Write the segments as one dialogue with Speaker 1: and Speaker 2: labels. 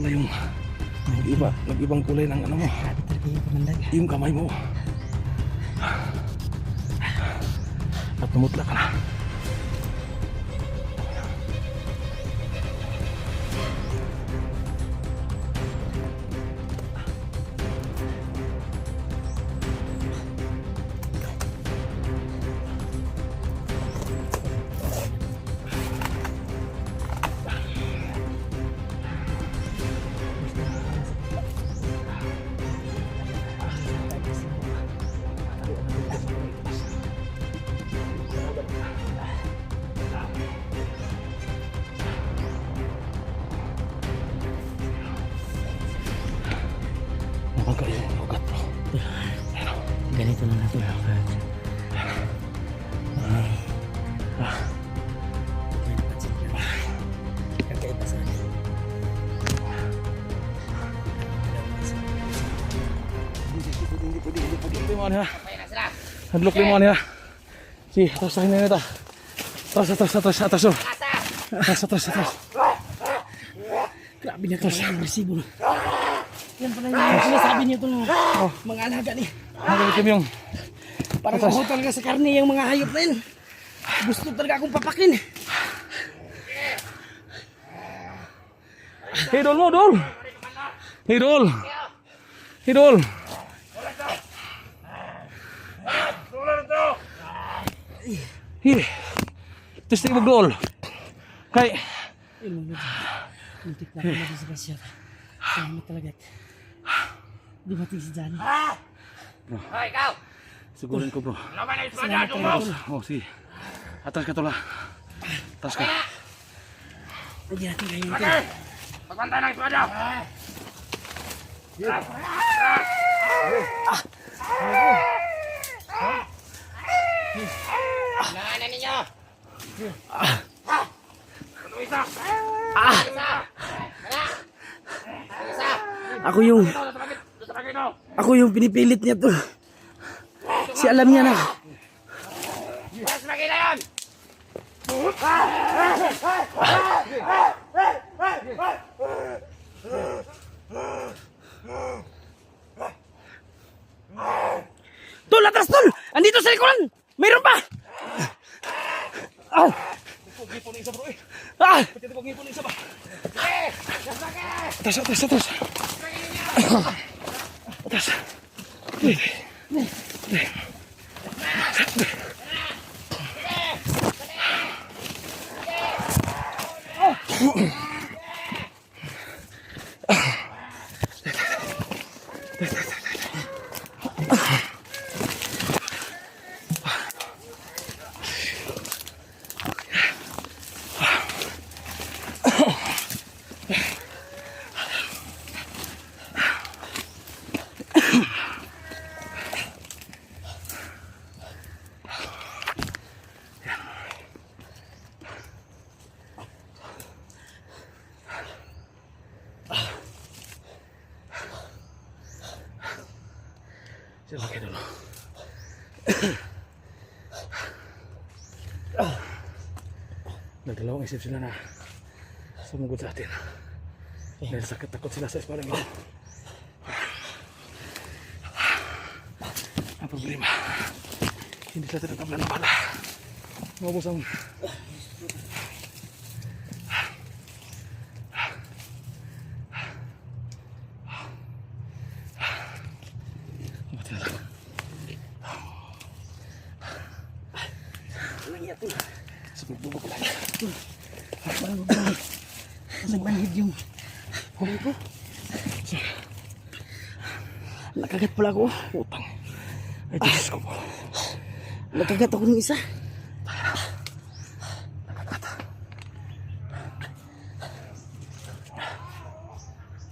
Speaker 1: kulay yung nag-iba, nag-ibang kulay ng ano mo.
Speaker 2: Yung
Speaker 1: kamay mo. At namutla ka na. Pwede, pwede, hindi pwede. Hindi mo niya. Hadlok mo niya. Si, atas sa hinay nita. Atas, atas, atas, atas. oh. Atas, atas, atas.
Speaker 2: Grabe na kasi ang resibo. Yan pala yung sinasabi niyo itong mga alaga ni.
Speaker 1: Nagalikim yung
Speaker 2: Parang mahutol ka sa karne yung mga hayop na yun. Gusto talaga akong papakin.
Speaker 1: Hey, Dol mo, Dol! Hey, Dol! Hey, Dol! Hey, testing mo, Dol. Kay,
Speaker 2: Yun mga Muntik na ako madisgrasya. Salamat talaga. Di mati si Johnny.
Speaker 3: Hoy, ikaw!
Speaker 1: sigurin ko, bro.
Speaker 3: Laban na ispada
Speaker 2: Salamat
Speaker 3: mo!
Speaker 2: talaga.
Speaker 1: Oh, si. Atas ka, Tola. Atas ka.
Speaker 2: Hindi natin kaya ito.
Speaker 3: Bakit? Pagbantay ng ispada! Kailangan na ninyo! Wala! Isa!
Speaker 2: Ako yung, ako yung pinipilit niya to. Si alam niya na.
Speaker 3: Mas lagi na yan!
Speaker 2: Tol, atras tol! Andito sa likuran! Mayroon pa! Ah!
Speaker 1: Pagipon isa, bro, eh.
Speaker 2: Ah!
Speaker 1: Pati pagipon isa ba?
Speaker 3: Eh!
Speaker 1: Atas, atas, atas. Atas. Sila Nagdalawang isip sila na sumugod sa atin. Dahil sakit takot sila sa espada nila. Ang problema, hindi sila tinatablan ng bala. Maubos ang Mati na lang.
Speaker 2: Ano niya to?
Speaker 1: Sa magbubog lang.
Speaker 2: Masang manhid yung huli ko. Nakagat pala ako.
Speaker 1: Utang. Ay, Diyos ko po.
Speaker 2: Nakagat ako ng isa.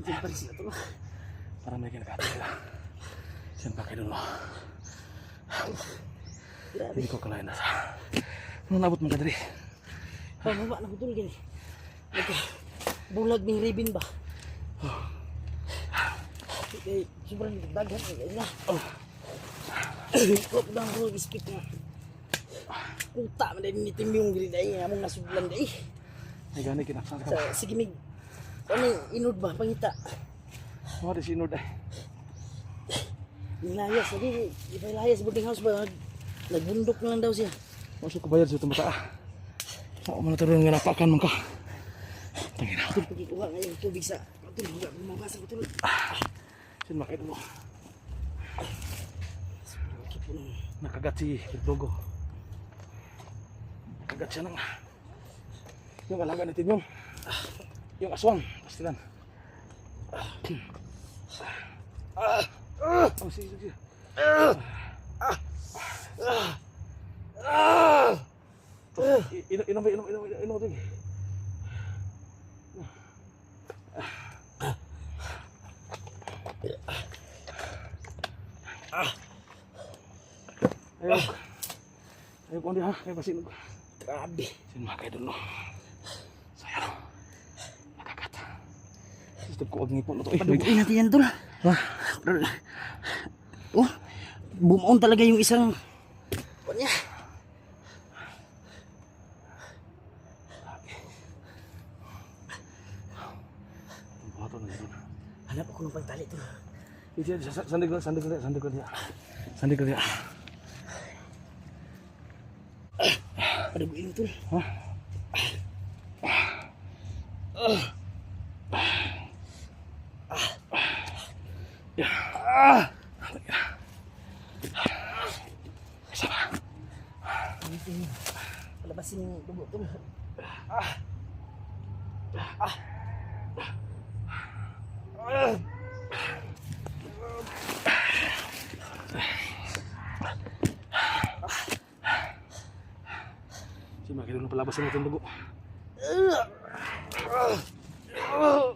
Speaker 2: Diyan pa rin sila to.
Speaker 1: Para may kinakata sila. Siyan pa kayo dulu.
Speaker 2: Grabe.
Speaker 1: Hindi ko kalayan na sa... Nung nabot mga dali.
Speaker 2: Pababa na ko tol gini. Nagka bulag ng ribbon ba? Okay, sobrang daghan kaya na. Oh. Kop lang ko speak na. Kuta man din ni tim yung grid ay nga mong nasublan day.
Speaker 1: Ay gani kinaksan ka.
Speaker 2: Sa sige mig Ano yung inod ba? Pangita.
Speaker 1: Mga di sinod eh.
Speaker 2: Yung layas. Hindi, di ba yung layas boarding house ba? Nag- Nagbundok na lang daw siya.
Speaker 1: Masuk ko bayad sa tumata. Ako man turon nga napakan man ka. Tangina.
Speaker 2: Ito pagkikuha ngayon tubig sa... Ito, bumabasa ko tulog.
Speaker 1: Sin makita mo. Nakagat si Dogo. Nakagat siya ng yung alaga ni Tibyong. Yung aswang. Pastilan. Oh, sige, sige. I- ko hindi ha. Ayaw pasinog.
Speaker 2: Grabe.
Speaker 1: Sin mga kaidol no. Saya no. Nakagat. Gusto ko huwag ngipon to.
Speaker 2: Paduguin natin yan tol.
Speaker 1: Ha?
Speaker 2: Oh, bumaon talaga yung isang...
Speaker 1: Yun.
Speaker 2: Hanap ako ng pagtali.
Speaker 1: Iti, sandig sandig sandig lang dia. Sandig lang dia.
Speaker 2: Paduguin mo tol.
Speaker 1: Si mga kaidol na palabasin natin dugo.
Speaker 2: Dali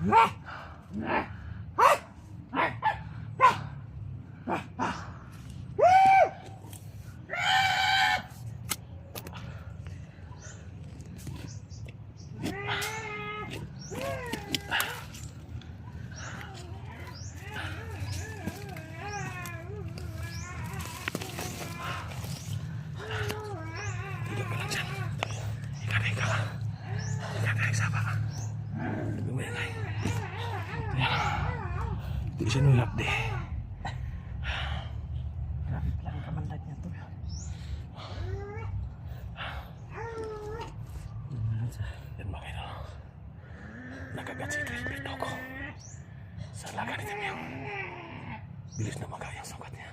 Speaker 1: ね。っね。っ si Chris Bertoco. Sa laga ni Timyong. Bilis na magayang sugat niya.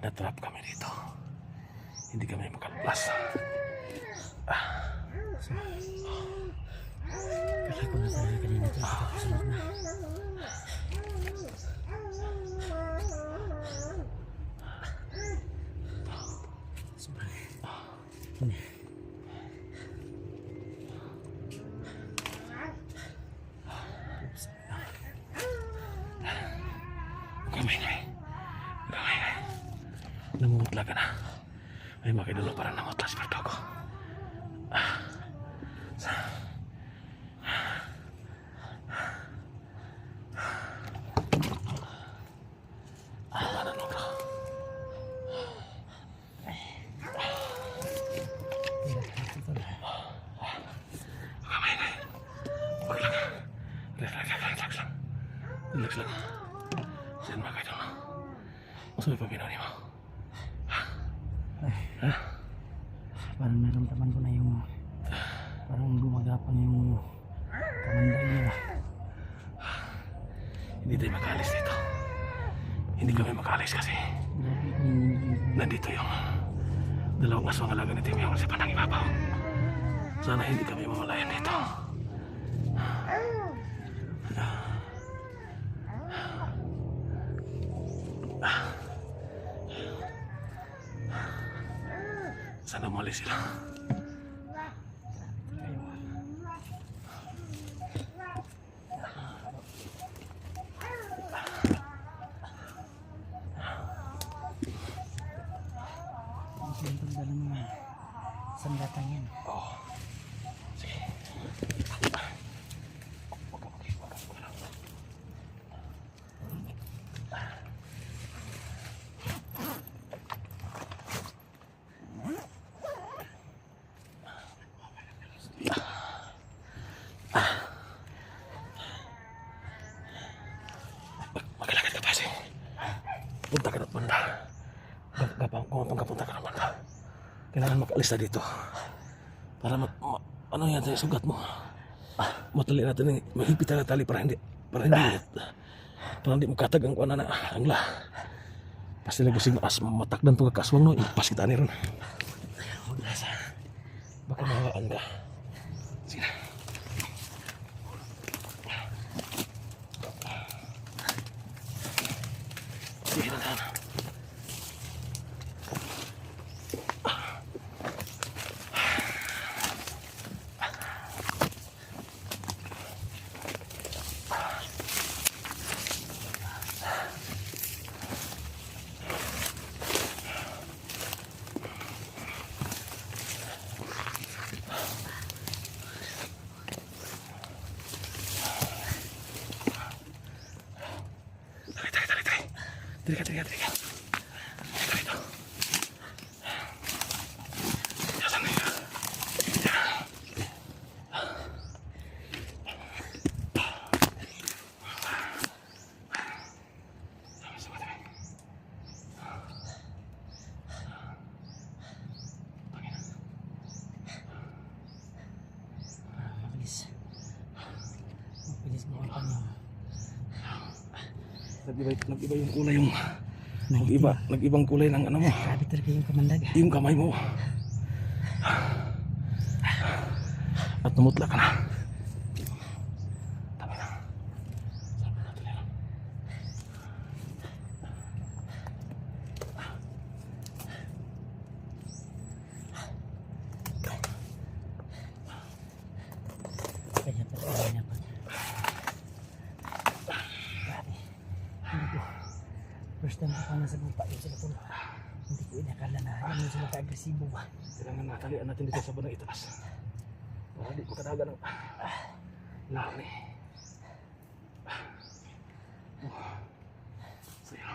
Speaker 1: Natrap kami dito. Hindi kami makalabas.
Speaker 2: Kala ko na talaga kanina tol. Kasunod na. Sobrang. Ini.
Speaker 1: Huwag kang maingay. Huwag kang maingay. Namumutla ka na. May kaidol parang namutla si Bertoco. Ano mo bro? Huwag kang maingay. Relax lang. Saan ba kayo doon? Masa may paminaw niyo?
Speaker 2: Parang naramdaman ko na yung parang gumagapang yung kamanday niya.
Speaker 1: Hindi tayo makalis dito. Hindi kami makalis kasi nandito yung dalawang aswang alaga ni Tim yung sa panang ibabaw. Sana hindi kami mamalayan dito. Sana umalis sila.
Speaker 2: ang sentong dalang mga sandatan yan.
Speaker 1: Magalakad ka kasi. Punta ka na banda. Gapang kung pang kapunta ka na banda. Kailangan makaalis na dito. Para ma, ma- ano yan sa sugat mo. Matali natin mahigpit na tali para hindi para hindi para hindi makatag ang kuana na angla. Pasti lagi sing as matakdan to ka kaswang no ipas kita ni ron. Baka mawaan ka. Dali ka, dali ka, dali ka. Dito, dito. Yasan na yun.
Speaker 2: Mabilis. Mabilis mo ang kanyang
Speaker 1: Nag-iba, nag-iba yung kulay yung... Nag-iba, nag-ibang kulay ng ano mo.
Speaker 2: Grabe talaga yung kamandag.
Speaker 1: Yung kamay mo. At namutla ka na. Tama na. Sabi natin yan.
Speaker 2: Kaya talaga na pag... Grabe. Hindi ko. First time ko pa nasa lupa yun sila tol. Inakala na yan sila ka-agresibo ba.
Speaker 1: Kailangan natalian natin dito sa bandang itaas. Para di makadaga ng lami. Oh. Sayo.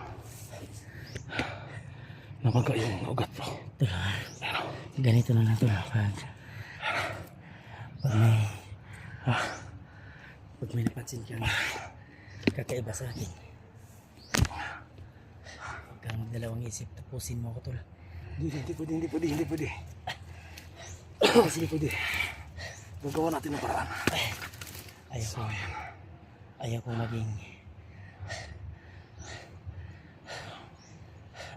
Speaker 1: Naman ka yung ugat bro.
Speaker 2: Tol,
Speaker 1: Ayan o.
Speaker 2: ganito na lang. Pag... Pag may... Pag may napansin kang kakaiba sa akin. Huwag kang magdalawang isip. Tapusin mo ako tol.
Speaker 1: Hindi, hindi pwede, hindi pwede, hindi pwede. Hindi pwede. Gagawa natin ng paraan.
Speaker 2: Ayaw ko. Ayaw ko maging...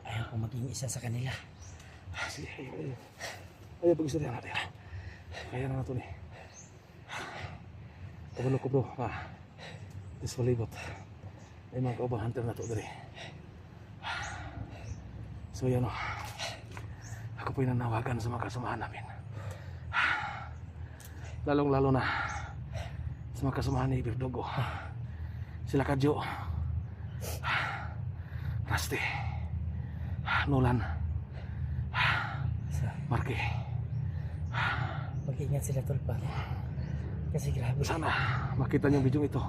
Speaker 2: Ayaw ko maging isa sa kanila.
Speaker 1: Sige, ayaw, ayaw. Ayaw, pag-istorya natin. Kaya na natin eh. Kabalo ko bro, ah. This walibot. Ay mga kaubang hunter na to dali. So yan o. Ako po yung nanawagan sa mga kasamahan namin. Lalong lalo na sa mga kasamahan ni Ibirdogo. Sila Kadyo. Rusty. Nolan. Marky.
Speaker 2: mag-ingat sila tol pa. Kasi grabe.
Speaker 1: Sana makita niyo video ito.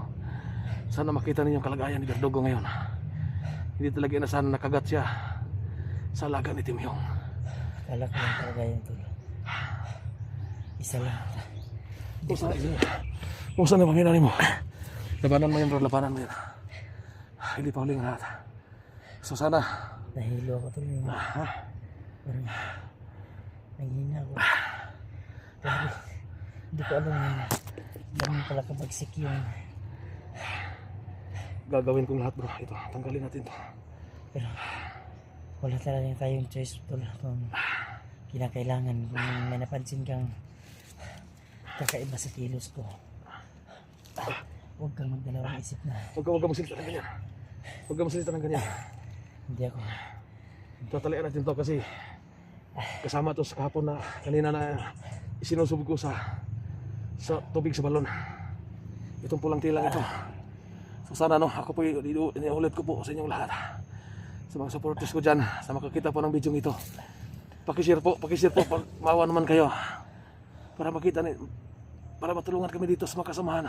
Speaker 1: Sana makita niyo yung kalagayan ni Verdugo ngayon. Hindi talaga inasahan na nakagat siya sa alaga ni Tim.
Speaker 2: Kala ko lang talaga yun tol. Isa lang.
Speaker 1: Kung saan, kung saan na pamilya mo. Labanan mo yan bro, labanan mo yan. Hindi pa huling lahat. So sana,
Speaker 2: Nahilo ako tuloy.
Speaker 1: ha?
Speaker 2: Parang nanghina ako. Pero hindi ko alam na ganun pala kabagsik yung
Speaker 1: gagawin kong lahat bro. Ito, tanggalin natin to.
Speaker 2: pero wala talaga tayong choice tol kung kinakailangan kung may napansin kang kakaiba sa kilos ko huwag kang magdalawang isip na
Speaker 1: Huwag ka, huwag ka magsalita ng ganyan. Huwag ka magsalita ng ganyan.
Speaker 2: hindi ako
Speaker 1: Tatalian natin to kasi kasama to sa kahapon na kanina na isinusubog ko sa sa tubig sa balon. Itong pulang tilang ito. So sana no, ako po iniulit ko po sa inyong lahat. Sa mga supporters ko dyan, sa makakita po ng video ito. Pakishare po, pakishare po, pag maawa naman kayo. Para makita ni, para matulungan kami dito sa mga kasamahan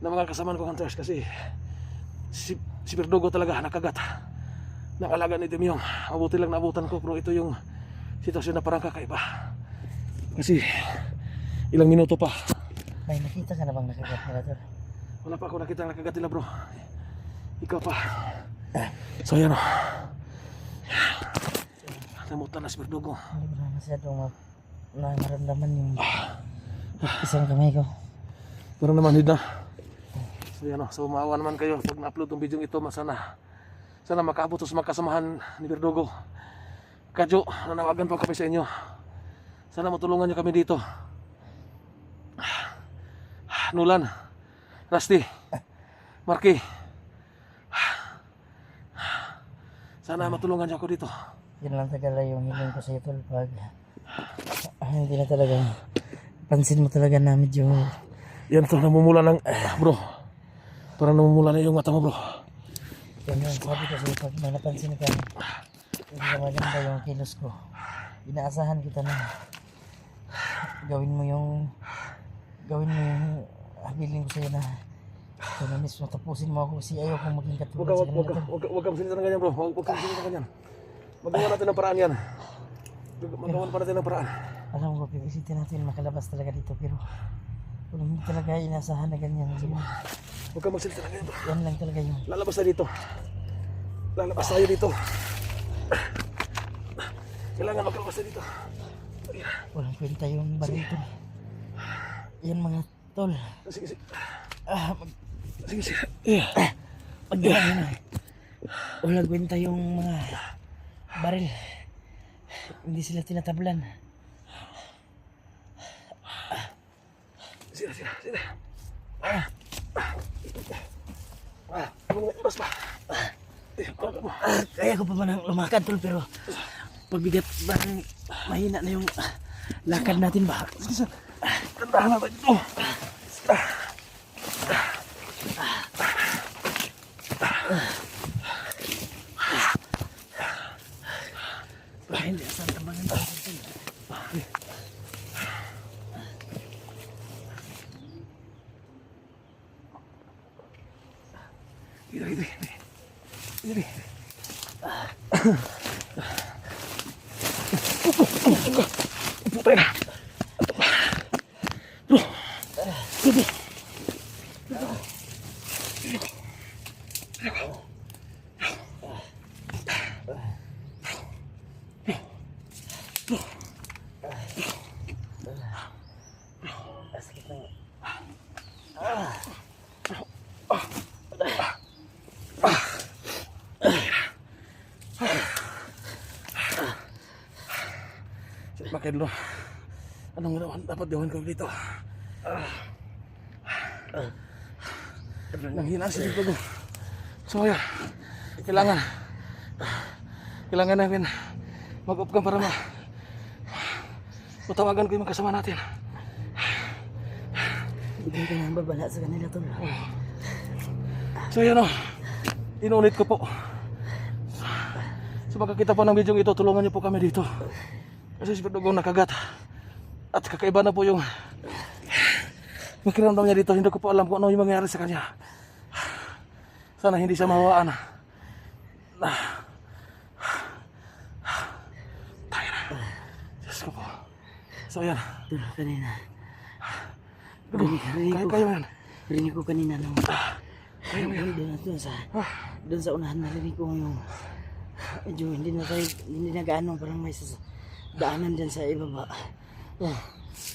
Speaker 1: ng mga kasamahan ko hunters kasi si, si Verdugo talaga nakagat ng alaga ni Demyong. Mabuti lang naabutan ko pero ito yung sitwasyon na parang kakaiba. Kasi ilang minuto pa.
Speaker 2: may nakita ka na bang nakagat nila
Speaker 1: Wala pa ako nakita nakagat nila bro. Ikaw pa. So yan o. Namutan na si Verdugo.
Speaker 2: hindi ko na masyadong ma na maramdaman yung isang kamay ko
Speaker 1: Parang namanhid na. So yan o. So maawa naman kayo pag na-upload ng video ito. Sana, sana makaabot sa mga kasamahan ni Verdugo. Kadyo, nanawagan po kami sa inyo. Sana matulungan nyo kami dito. Nulan, Rusty, Marky. Sana matulungan niyo ako dito.
Speaker 2: yun lang talaga yung hiling ko sa'yo tol pag ah, hindi na talaga pansin mo talaga na medyo
Speaker 1: Yan to, namumula ng, eh, bro. Parang namumula na yung mata mo, bro.
Speaker 2: Yan yung sabi ko sa'yo, pag may napansin ka, hindi na maganda yung kilos ko. Inaasahan kita na gawin mo yung gawin mo yung habiling ko sa'yo na ito na mismo, tapusin mo ako kasi ayaw kong maging katulad
Speaker 1: ka,
Speaker 2: sa
Speaker 1: huwag,
Speaker 2: kanila.
Speaker 1: ka- huwag, ka- huwag ka magsalita ng ganyan, bro. Huwag, huwag ka magsalita ng ganyan. Magawa natin ng paraan yan. Magawa pa natin ng paraan.
Speaker 2: Alam ko, pipisitin natin makalabas talaga dito pero kung hindi talaga inaasahan na ganyan, yun,
Speaker 1: Huwag ka magsalita ng ganyan, bro.
Speaker 2: yan lang talaga yung
Speaker 1: Lalabas tayo dito. Lalabas tayo dito. Kailangan makalabas tayo dito.
Speaker 2: walang kwenta yung barito. Yan mga tol.
Speaker 1: Sige, sige.
Speaker 2: Ah, mag
Speaker 1: Sige, sige. Yeah.
Speaker 2: Pag na, walang kwenta yung mga baril. Hindi sila tinatablan.
Speaker 1: Sige, sige, sige. Ah. Ah, mas pa.
Speaker 2: Ah, kaya ko pa man lumakad tol pero pagbigat parang mahina na yung lakad natin ba?
Speaker 1: Sige, sir. Tandahan na tayo dito.
Speaker 2: Baka hindi asan tambangan natin tol.
Speaker 1: Dito, dito, dito. Dito, dito. Upo tayo na.
Speaker 2: Sakit na.
Speaker 1: Sige, Makidlo. Gawin ko dito? Nanghina si dito ko. So, yeah. Kailangan. Kailangan namin mag-up para ma matawagan ko yung mga kasama natin.
Speaker 2: Bigyan ka ng babala sa kanila tol.
Speaker 1: So yun o, inulit ko po. Sa makakita po ng video ito, tulungan niyo po kami dito. Kasi si Perdugong nakagat. At kakaiba na po yung makiramdam niya dito. Hindi ko po alam kung ano yung mangyayari sa kanya. Sana hindi siya mawaan. Tayo na. Diyos ko po. So yan.
Speaker 2: Tol, kanina.
Speaker 1: Kaya
Speaker 2: Rinig, rinig
Speaker 1: kaya
Speaker 2: ko,
Speaker 1: kayo yan.
Speaker 2: rinig ko kanina nung Kaya mo yun doon sa doon sa unahan narinig ko yung medyo hindi na tayo, hindi na gaano parang may sas- daanan dyan sa ibaba.
Speaker 1: Oh.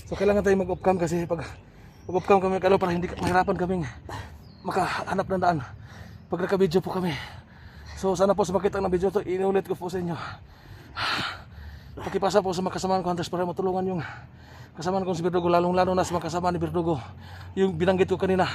Speaker 1: So kailangan tayo mag-off cam kasi pag mag-off kami kalo para hindi mahirapan kaming makahanap ng daan. Pag naka-video po kami. So sana po sa makita ng video to, inulit ko po sa inyo. Pakipasa po sa mga kasamahan ko hunters para matulungan yung kasamahan ko si Birdugo lalong lalo na sa mga kasama ni Birdugo. Yung binanggit ko kanina